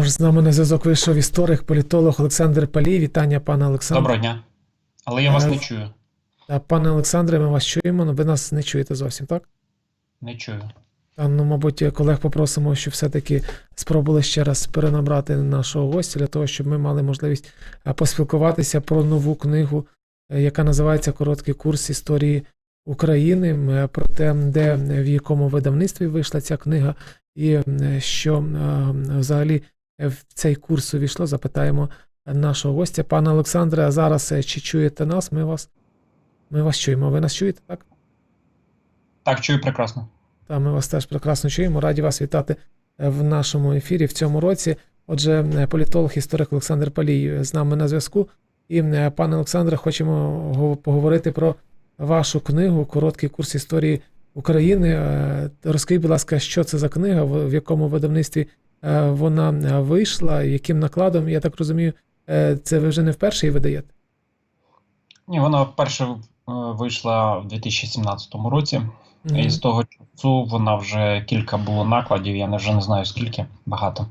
Тож з нами на зв'язок вийшов історик, політолог Олександр Палій. Вітання, пане Олександре. Доброго дня. Але я вас Е, не чую. Пане Олександре, ми вас чуємо, але ви нас не чуєте зовсім, так? Не чую. Та, ну, мабуть, колег попросимо, щоб все-таки спробували ще раз перенабрати нашого гостя для того, щоб ми мали можливість е, поспілкуватися про нову книгу, е, яка називається Короткий курс історії України, про те, де в якому видавництві вийшла ця книга, і що взагалі в цей курс увійшло. Запитаємо нашого гостя. Пане Олександре, а зараз е, чи чуєте нас? Ми вас, ми вас чуємо. Ви нас чуєте, так? Так, чую прекрасно. Та ми вас теж прекрасно чуємо. Раді вас вітати е, в нашому ефірі в цьому році. Отже, е, політолог, історик Олександр Палій з нами на зв'язку. І, пане Олександре, хочемо поговорити про вашу книгу Короткий курс історії України. Розкажіть, будь ласка, що це за книга, в якому видавництві вона е, вийшла, яким накладом, я так розумію, е, це ви вже не вперше її видаєте? Ні, вона вперше е, вийшла в 2017 році. Мгм. І з того часу вона вже кілька було накладів, я не- вже не знаю скільки, багато.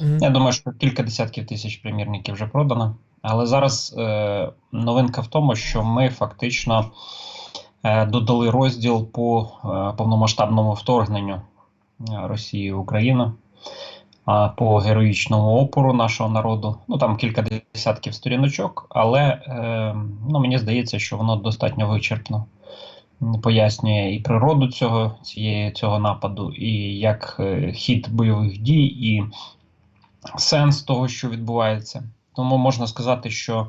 Мгм. Я думаю, що кілька десятків тисяч примірників вже продано. Але зараз е, новинка в тому, що ми фактично е, додали розділ по е, повномасштабному вторгненню е, Росії в Україну, по героїчному опору нашого народу. Ну там кілька десятків сторіночок, але е, ну, мені здається, що воно достатньо вичерпно пояснює і природу цього, цієї, цього нападу, і як е, хід бойових дій, і сенс того, що відбувається. Тому можна сказати, що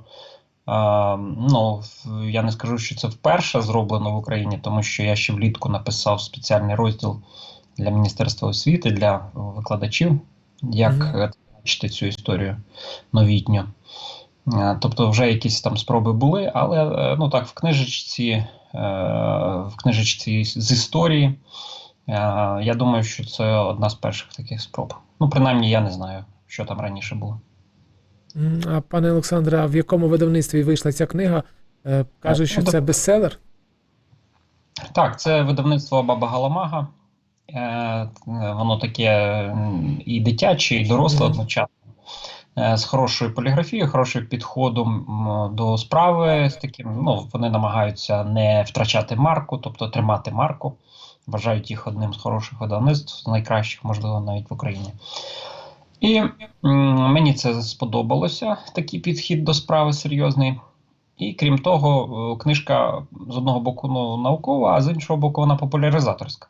ну, я не скажу, що це вперше зроблено в Україні, тому що я ще влітку написав спеціальний розділ для Міністерства освіти, для викладачів, як бачити цю історію новітню. Е, Тобто вже якісь там спроби були, але е, ну так, в книжечці, е, в книжечці з історії. Я думаю, що це одна з перших таких спроб. Ну, принаймні, я не знаю, що там раніше було. А пане Олександре, а в якому видавництві вийшла ця книга? Кажуть, що ну, це бестселер. Так, це видавництво Баба Галамага. Е, воно таке і дитяче, і доросле одночасно. Е, з хорошою поліграфією, хорошим підходом до справи. З таким, ну, вони намагаються не втрачати марку, тобто тримати марку. Вважають їх одним з хороших видавництв, з найкращих, можливо, навіть в Україні. І мені це сподобалося, такий підхід до справи серйозний. І крім того, е, книжка з одного боку ну, наукова, а з іншого боку, вона популяризаторська.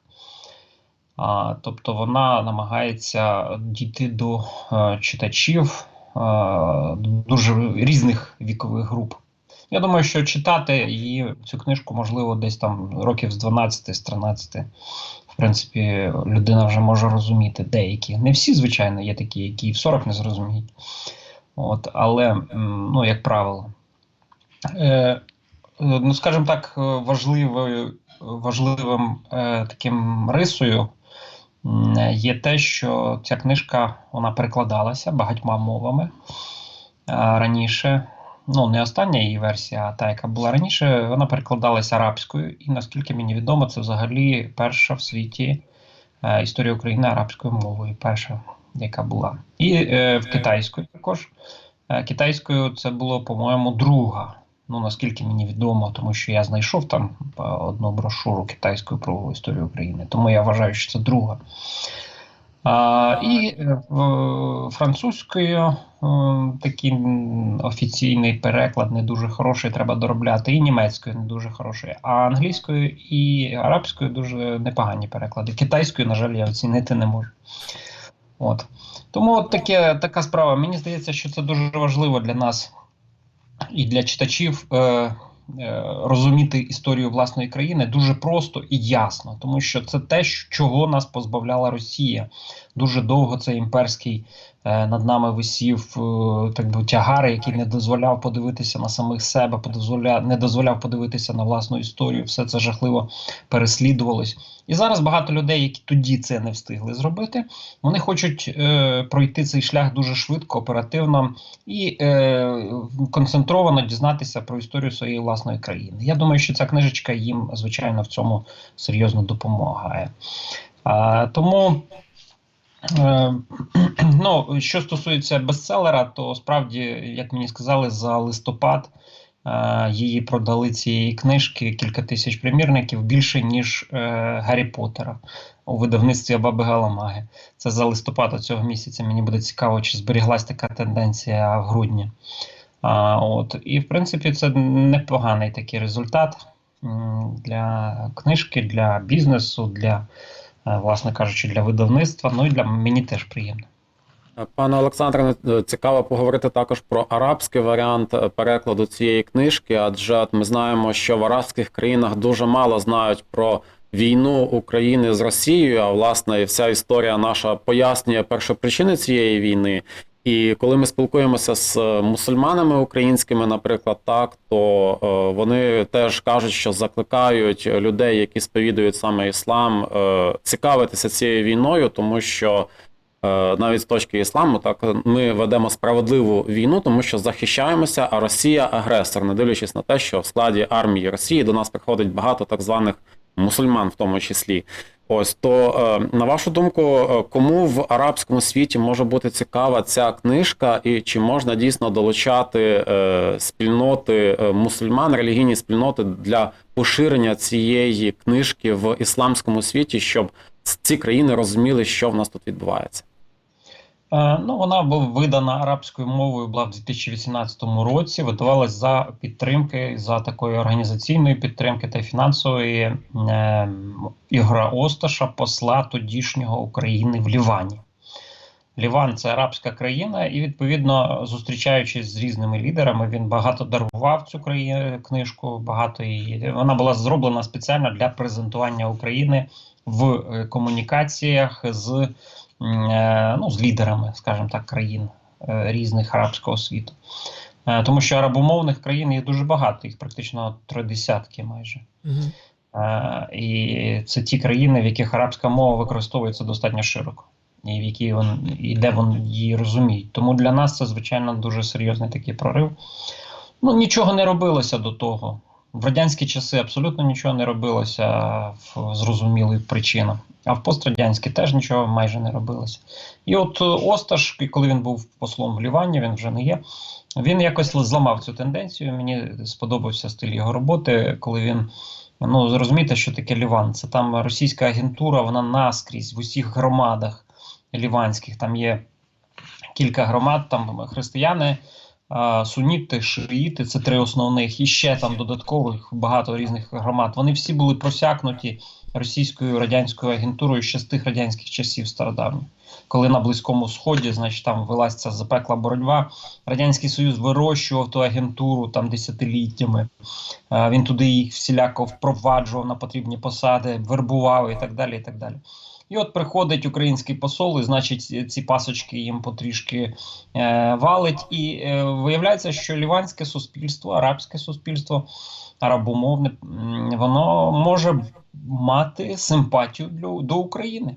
Тобто вона намагається дійти до е, читачів е, дуже різних вікових груп. Я думаю, що читати її цю книжку можливо десь там років з 12, з 13. В принципі, людина вже може розуміти деякі. Не всі, звичайно, є такі, які і в 40 не зрозуміють. От, але, ну, як правило. Е, ну, скажімо так, важливою, важливим е, таким рисою є те, що ця книжка вона перекладалася багатьма мовами е, раніше. Ну, не остання її версія, а та, яка була раніше, вона перекладалася арабською, і наскільки мені відомо, це взагалі перша в світі е, історія України арабською мовою, перша, яка була. І е, в китайською також. Е, Китайською це було, по-моєму, друга. Ну, наскільки мені відомо, тому що я знайшов там е, одну брошуру китайською про історію України. Тому я вважаю, що це друга. А, і е, французькою е, такий офіційний переклад не дуже хороший, треба доробляти, і німецькою не дуже хороший, а англійською і арабською дуже непогані переклади. Китайською, на жаль, я оцінити не можу. От. Тому от таке, така справа. Мені здається, що це дуже важливо для нас і для читачів е, е, розуміти історію власної країни дуже просто і ясно, тому що це те, чого нас позбавляла Росія. Дуже довго цей імперський е, над нами висів е, так би тягар, який не дозволяв подивитися на самих себе, подозволя, не дозволяв подивитися на власну історію. Все це жахливо переслідувалось. І зараз багато людей, які тоді це не встигли зробити, вони хочуть е, пройти цей шлях дуже швидко, оперативно і е, концентровано дізнатися про історію своєї власної країни. Я думаю, що ця книжечка їм, звичайно, в цьому серйозно допомагає. А, тому Е, Ну, що стосується бестселера, то справді, як мені сказали, за листопад е, її продали цієї книжки кілька тисяч примірників більше, ніж е, Гаррі Поттера у видавництві Баби Галамаги. Це за листопад цього місяця. Мені буде цікаво, чи зберіглась така тенденція в грудні. А, от. І, в принципі, це непоганий такий результат для книжки, для бізнесу, для, е, власне кажучи, для видавництва. Ну і для мені теж приємно. Пане Олександре, е, цікаво поговорити також про арабський варіант е, перекладу цієї книжки, адже ми знаємо, що в арабських країнах дуже мало знають про війну України з Росією. А власне, і вся історія наша пояснює першопричини цієї війни. І коли ми спілкуємося з е, мусульманами українськими, наприклад, так то е, вони теж кажуть, що закликають людей, які сповідують саме іслам, е, цікавитися цією війною, тому що навіть з точки ісламу, так ми ведемо справедливу війну, тому що захищаємося, а Росія агресор, не дивлячись на те, що в складі армії Росії до нас приходить багато так званих мусульман, в тому числі. Ось то е, на вашу думку, е, кому в арабському світі може бути цікава ця книжка, і чи можна дійсно долучати е, спільноти мусульман, релігійні спільноти для поширення цієї книжки в ісламському світі, щоб ці країни розуміли, що в нас тут відбувається? Е, Ну, вона була видана арабською мовою була в 2018 році. Видавалась за підтримки, за такої організаційної підтримки та фінансової е, Ігора Осташа, посла тодішнього України в Лівані. Ліван це арабська країна, і відповідно, зустрічаючись з різними лідерами, він багато дарував цю країну книжку. Багато її вона була зроблена спеціально для презентування України в е, комунікаціях з ну, з лідерами, скажімо так, країн е, різних арабського світу. Е, Тому що арабомовних країн є дуже багато, їх практично три десятки майже. Е, І це ті країни, в яких арабська мова використовується достатньо широко, і в які вон, і де вони її розуміють. Тому для нас це, звичайно, дуже серйозний такий прорив. Ну, нічого не робилося до того. В радянські часи абсолютно нічого не робилося в зрозумілих причинах. А в пострадянські теж нічого майже не робилося. І от е, Осташ, коли він був послом в Лівані, він вже не є. Він якось зламав цю тенденцію. Мені сподобався стиль його роботи, коли він. Ну, зрозумієте, що таке Ліван. Це там російська агентура, вона наскрізь в усіх громадах ліванських. Там є кілька громад, там християни, суніти, шиїти це три основних, і ще там додаткових багато різних громад. Вони всі були просякнуті російською радянською агентурою ще з тих радянських часів стародавніх. Коли на Близькому Сході, значить, там велася ця запекла боротьба. Радянський Союз вирощував ту агентуру там десятиліттями. Він туди їх всіляко впроваджував на потрібні посади, вербував і так далі. І так далі. І от приходить український посол, і значить ці пасочки їм потрішки е, валить. І е, виявляється, що ліванське суспільство, арабське суспільство, арабомовне, воно може мати симпатію для, до України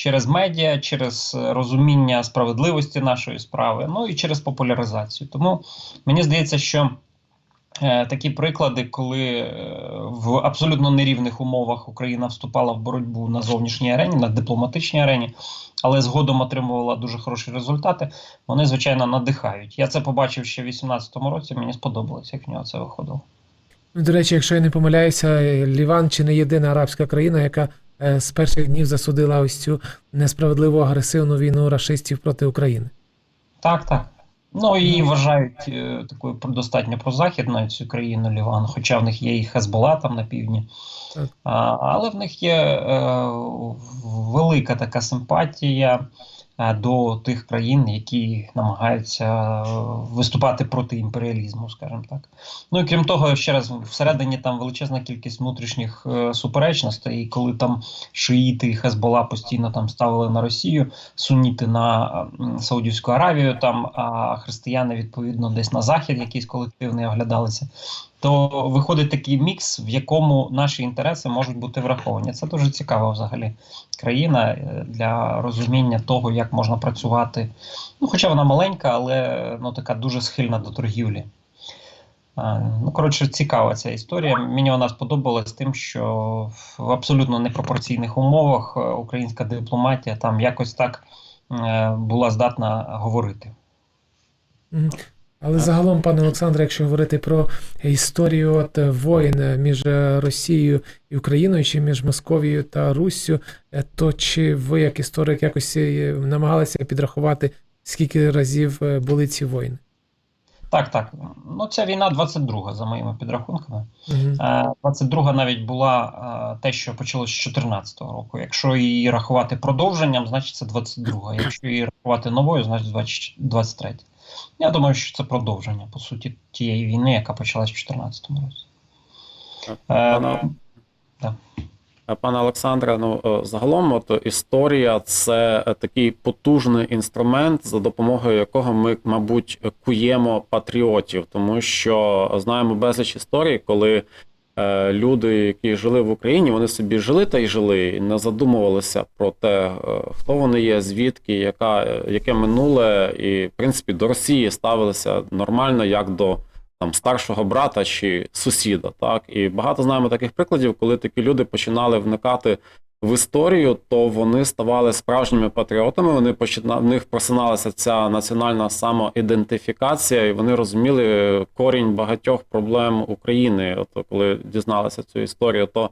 через медіа, через розуміння справедливості нашої справи, ну і через популяризацію. Тому мені здається, що такі приклади, коли е, в абсолютно нерівних умовах Україна вступала в боротьбу на зовнішній арені, на дипломатичній арені, але згодом отримувала дуже хороші результати, вони звичайно надихають. Я це побачив ще в 2018 році. Мені сподобалось, як в нього це виходило. Ну, До речі, якщо я не помиляюся, Ліван чи не єдина арабська країна, яка е, з перших днів засудила ось цю несправедливу агресивну війну рашистів проти України. Так, так. Ну і вважають е, такою про- достатньо прозахідною цю країну Ліван, хоча в них є і Хезбола там на півдні. А, але в них є е, велика така симпатія до тих країн, які намагаються е, виступати проти імперіалізму, скажімо так. Ну і крім того, ще раз всередині там величезна кількість внутрішніх е, суперечностей, і коли там шиїти і Хезбола постійно там ставили на Росію, суніти на Саудівську Аравію, там, а християни відповідно десь на захід, якийсь колективний оглядалися. То виходить такий мікс, в якому наші інтереси можуть бути враховані. Це дуже цікава взагалі країна е, для розуміння того, як можна працювати. Ну, хоча вона маленька, але ну така дуже схильна до торгівлі. Ну, коротше, цікава ця історія. Мені вона сподобалась тим, що в абсолютно непропорційних умовах е, українська дипломатія там якось так е, була здатна говорити. Але загалом, пане Олександре, якщо говорити про історію от воїн між Росією і Україною, чи між Московією та Руссю, е, то чи ви, як історик, якось е, намагалися підрахувати, скільки разів е, були ці воїни? Так, так. Ну, ця війна 22 за моїми підрахунками. Мгм. Е, 22 навіть була те, що почалось з 14-го року. Якщо її рахувати продовженням, значить це 22. Якщо її рахувати новою, значить 20 23. Я думаю, що це продовження, по суті, тієї війни, яка почалась в 14-му році. Е, Пане, да. Е, Пане Олександре, ну е, загалом, от історія це е, такий потужний інструмент, за допомогою якого ми, мабуть, куємо патріотів, тому що знаємо безліч історій, коли люди, які жили в Україні, вони собі жили та й жили, і не задумувалися про те, е, хто вони є, звідки, яка, е, яке минуле, і в принципі до Росії ставилися нормально як до там старшого брата чи сусіда. Так і багато знаємо таких прикладів, коли такі люди починали вникати в історію, то вони ставали справжніми патріотами. Вони в них просиналася ця національна самоідентифікація, і вони розуміли корінь багатьох проблем України. От коли дізналися цю історію, то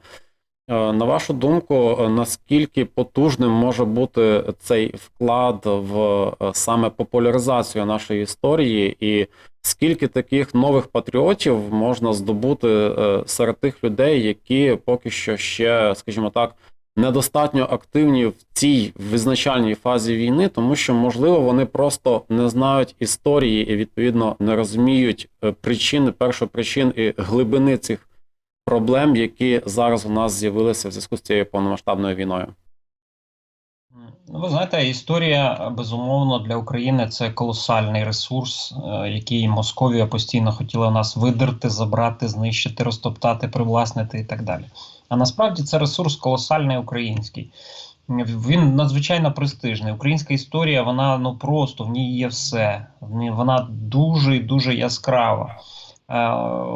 е, на вашу думку, е, наскільки потужним може бути цей вклад в е, саме популяризацію нашої історії, і скільки таких нових патріотів можна здобути е, серед тих людей, які поки що ще, скажімо так, недостатньо активні в цій визначальній фазі війни, тому що, можливо, вони просто не знають історії і відповідно не розуміють е, причини, першопричин і глибини цих проблем, які зараз у нас з'явилися в зв'язку з цією повномасштабною війною. Ну, ви знаєте, історія безумовно для України це колосальний ресурс, е, який Московія постійно хотіла нас видерти, забрати, знищити, розтоптати, привласнити і так далі. А насправді це ресурс колосальний український. Він надзвичайно престижний. Українська історія, вона ну просто в ній є все. Вона дуже і дуже яскрава. Е,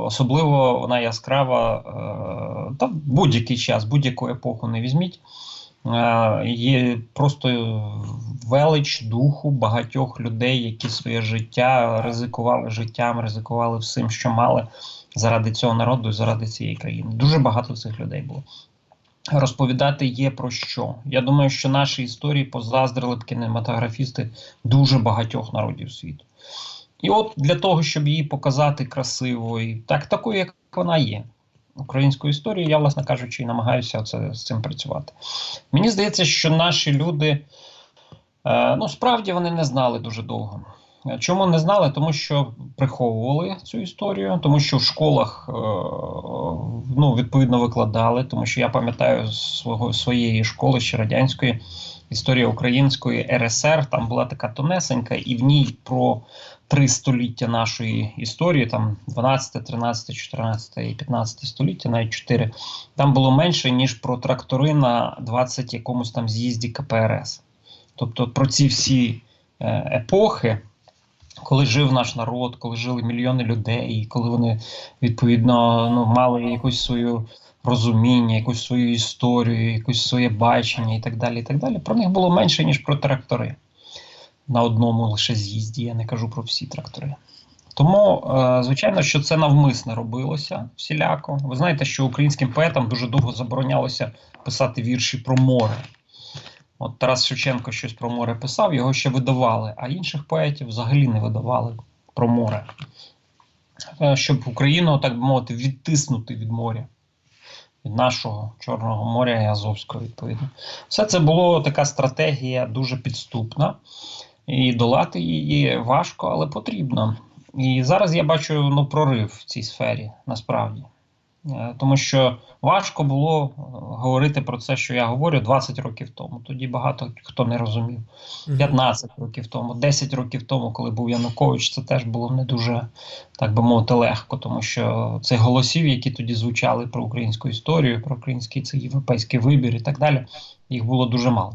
особливо вона яскрава е, та в будь-який час, будь-яку епоху не візьміть. Е, Є просто велич духу багатьох людей, які своє життя ризикували життям, ризикували всім, що мали заради цього народу і заради цієї країни. Дуже багато цих людей було. Розповідати є про що. Я думаю, що наші історії позаздрили б кінематографісти дуже багатьох народів світу. І от для того, щоб її показати красивою, так такою, як вона є, українську історію, я, власне кажучи, і намагаюся оце, з цим працювати. Мені здається, що наші люди е, ну, справді вони не знали дуже довго. Чому не знали? Тому що приховували цю історію, тому що в школах е, ну, відповідно викладали, тому що я пам'ятаю свого своєї школи ще радянської історія української РСР. Там була така тонесенька, і в ній про три століття нашої історії, там 12, 13, 14 і 15 століття, навіть 4, там було менше, ніж про трактори на 20 якомусь там з'їзді КПРС. Тобто про ці всі е, епохи, коли жив наш народ, коли жили мільйони людей, коли вони відповідно ну, мали якусь свою розуміння, якусь свою історію, якусь своє бачення і так далі. і так далі. Про них було менше, ніж про трактори на одному лише з'їзді. Я не кажу про всі трактори. Тому, е, звичайно, що це навмисно робилося всіляко. Ви знаєте, що українським поетам дуже довго заборонялося писати вірші про море. От Тарас Шевченко щось про море писав, його ще видавали, а інших поетів взагалі не видавали про море. Е, Щоб Україну, так би мовити, відтиснути від моря, від нашого Чорного моря і Азовського, відповідно. Все це було така стратегія дуже підступна, і долати її важко, але потрібно. І зараз я бачу ну, прорив в цій сфері насправді. Е, Тому що важко було е, говорити про це, що я говорю 20 років тому. Тоді багато хто не розумів. 15 років тому, 10 років тому, коли був Янукович, це теж було не дуже, так би мовити, легко, тому що цих голосів, які тоді звучали про українську історію, про український цей європейський вибір і так далі, їх було дуже мало.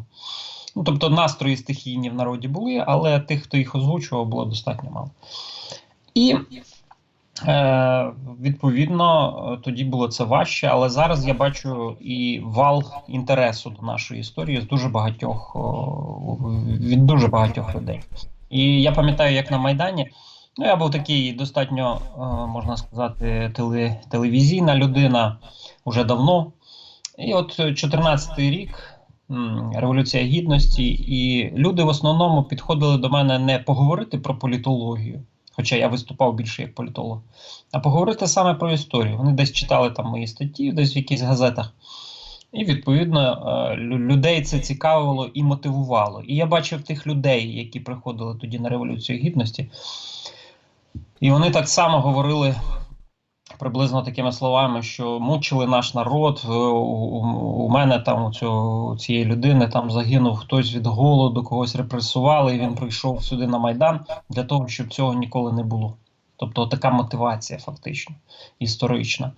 Ну, тобто настрої стихійні в народі були, але тих, хто їх озвучував, було достатньо мало. І Е, відповідно, тоді було це важче, але зараз я бачу і вал інтересу до нашої історії з дуже багатьох від дуже багатьох людей. І я пам'ятаю, як на Майдані, ну я був такий достатньо, е, можна сказати, теле, телевізійна людина уже давно. І от 14-й рік, Революція Гідності, і люди в основному підходили до мене не поговорити про політологію, хоча я виступав більше як політолог, а поговорити саме про історію. Вони десь читали там мої статті, десь в якихось газетах. І відповідно е, людей це цікавило і мотивувало. І я бачив тих людей, які приходили тоді на Революцію Гідності, і вони так само говорили приблизно такими словами, що мучили наш народ. е, У, мене там у цього, цієї людини там загинув хтось від голоду, когось репресували, і він прийшов сюди на Майдан для того, щоб цього ніколи не було. Тобто така мотивація, фактично, історична.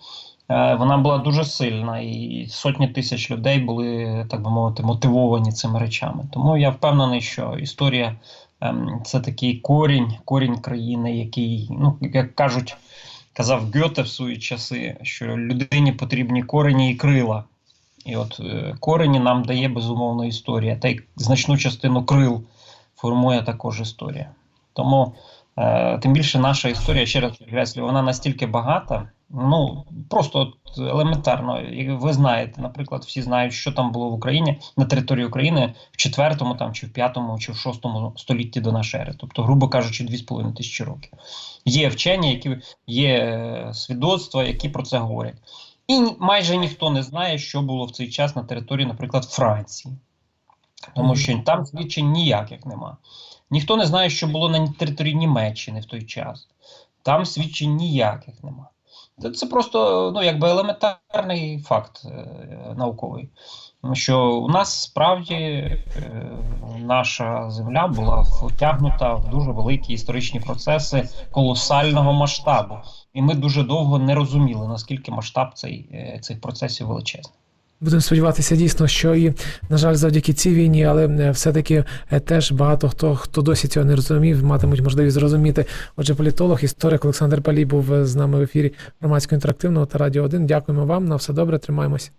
Е, Вона була дуже сильна, і сотні тисяч людей були, так би мовити, мотивовані цими речами. Тому я впевнений, що історія ем, це такий корінь, корінь країни, який, ну, як кажуть, казав Гьоте в свої часи, що людині потрібні корені і крила. І от е, корені нам дає безумовно історія, та й значну частину крил формує також історія. Тому тим більше наша історія, ще раз підкреслюю, вона настільки багата, ну просто от елементарно. І ви знаєте, наприклад, всі знають, що там було в Україні на території України в 4 там, чи в 5 чи в 6 столітті до нашої ери, тобто, грубо кажучи, 2,5 тисячі років. Є вчені, які є е, свідоцтва, які про це говорять. І майже ніхто не знає, що було в цей час на території, наприклад, Франції. Тому що там свідчень ніяких нема. Ніхто не знає, що було на території Німеччини в той час. Там свідчень ніяких нема. Це- просто ну, якби елементарний факт е, науковий. Що у нас справді е, наша земля була втягнута в дуже великі історичні процеси колосального масштабу. І ми дуже довго не розуміли, наскільки масштаб цей, е, цих процесів величезний. Будемо сподіватися дійсно, що і, на жаль, завдяки цій війні, але е, все-таки е, теж багато хто, хто досі цього не розумів, матимуть можливість зрозуміти. Отже, політолог, історик Олександр Палій був е, з нами в ефірі громадського інтерактивного та радіо 1. Дякуємо вам. На все добре, тримаємось.